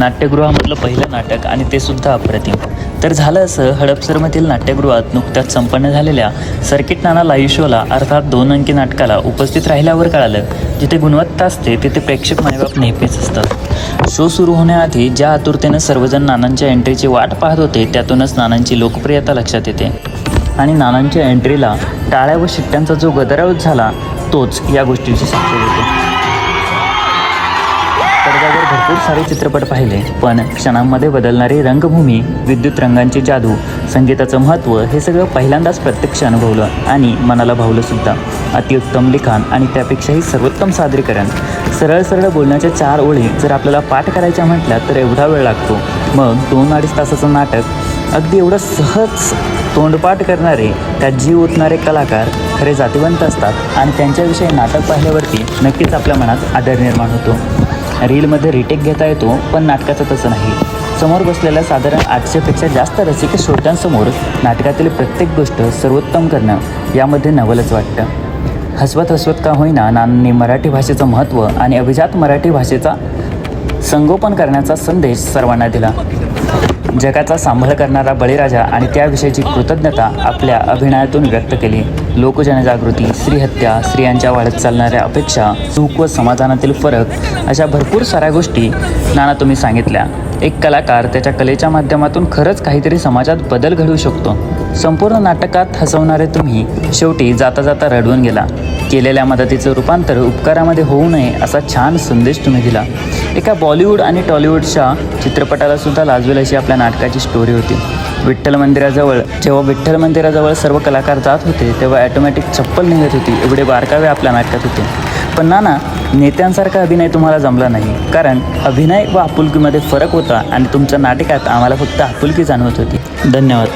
नाट्यगृहामधलं पहिलं नाटक आणि ते सुद्धा अप्रतिम. तर झालं असं हडपसरमधील नाट्यगृहात नुकत्याच संपन्न झालेल्या सर्किट नाना लाईव्ह शोला अर्थात दोन अंकी नाटकाला उपस्थित राहिल्यावर कळालं जिथे गुणवत्ता असते तिथे प्रेक्षक मायबाप नेहमीच असतात. शो सुरू होण्याआधी ज्या आतुरतेनं सर्वजण नानांच्या एंट्रीची वाट पाहत होते त्यातूनच नानांची लोकप्रियता लक्षात येते. आणि नानांच्या एंट्रीला टाळ्या व शिट्ट्यांचा जो गदारोळ झाला तोच या गोष्टीची साक्ष देतो. भरपूर सारे चित्रपट पाहिले पण क्षणांमध्ये बदलणारी रंगभूमी विद्युत रंगांची जादू संगीताचं महत्त्व हे सगळं पहिल्यांदाच प्रत्यक्ष अनुभवलं आणि मनाला भावलं सुद्धा. अतिउत्तम लिखाण आणि त्यापेक्षाही सर्वोत्तम सादरीकरण. सरळ सरळ बोलण्याच्या चार ओळी जर आपल्याला पाठ करायच्या म्हटल्या तर एवढा वेळ लागतो. मग दोन अडीच तासाचं नाटक अगदी एवढं सहज तोंडपाठ करणारे त्यात जीव ओतणारे कलाकार खरे जातिवंत असतात आणि त्यांच्याविषयी नाटक पाहिल्यावरती नक्कीच आपल्या मनात आदर निर्माण होतो. रीलमध्ये रिटेक घेता येतो पण नाटकाचं तसं नाही. समोर बसलेल्या साधारण आठशेपेक्षा जास्त रसिक श्रोत्यांसमोर नाटकातील प्रत्येक गोष्ट सर्वोत्तम करणं यामध्ये नवलच वाटतं. हसवत हसवत का होईना नानांनी मराठी भाषेचं महत्त्व आणि अभिजात मराठी भाषेचा संगोपन करण्याचा संदेश सर्वांना दिला. जगाचा सांभाळ करणारा बळीराजा आणि त्याविषयीची कृतज्ञता आपल्या अभिनयातून व्यक्त केली. लोकजनजागृती स्त्रीहत्या स्त्रियांच्या वाढत चालणाऱ्या अपेक्षा सुख व समाधानातील फरक अशा भरपूर साऱ्या गोष्टी नाना तुम्ही सांगितल्या. एक कलाकार त्याच्या कलेच्या माध्यमातून खरंच काहीतरी समाजात बदल घडवू शकतो. संपूर्ण नाटकात हसवणारे तुम्ही शेवटी जाता जाता रडवून गेला. केलेल्या मदतीचं रूपांतर उपकारामध्ये होऊ नये असा छान संदेश तुम्ही दिला. एका बॉलिवूड आणि टॉलिवूडच्या चित्रपटाला सुद्धा लाजवेल अशी आपल्या नाटकाची स्टोरी होती. विठ्ठल मंदिराजवळ जेव्हा विठ्ठल मंदिराजवळ सर्व कलाकार जात होते तेव्हा ॲटोमॅटिक चप्पल निघत होती एवढे बारकावे आपल्या नाटकात होते. पण नाना नेत्यांसारखा अभिनय तुम्हाला जमला नाही. कारण अभिनय व आपुलकीमध्ये फरक होता आणि तुमच्या नाटकात आम्हाला फक्त आपुलकी जाणवत होती. धन्यवाद.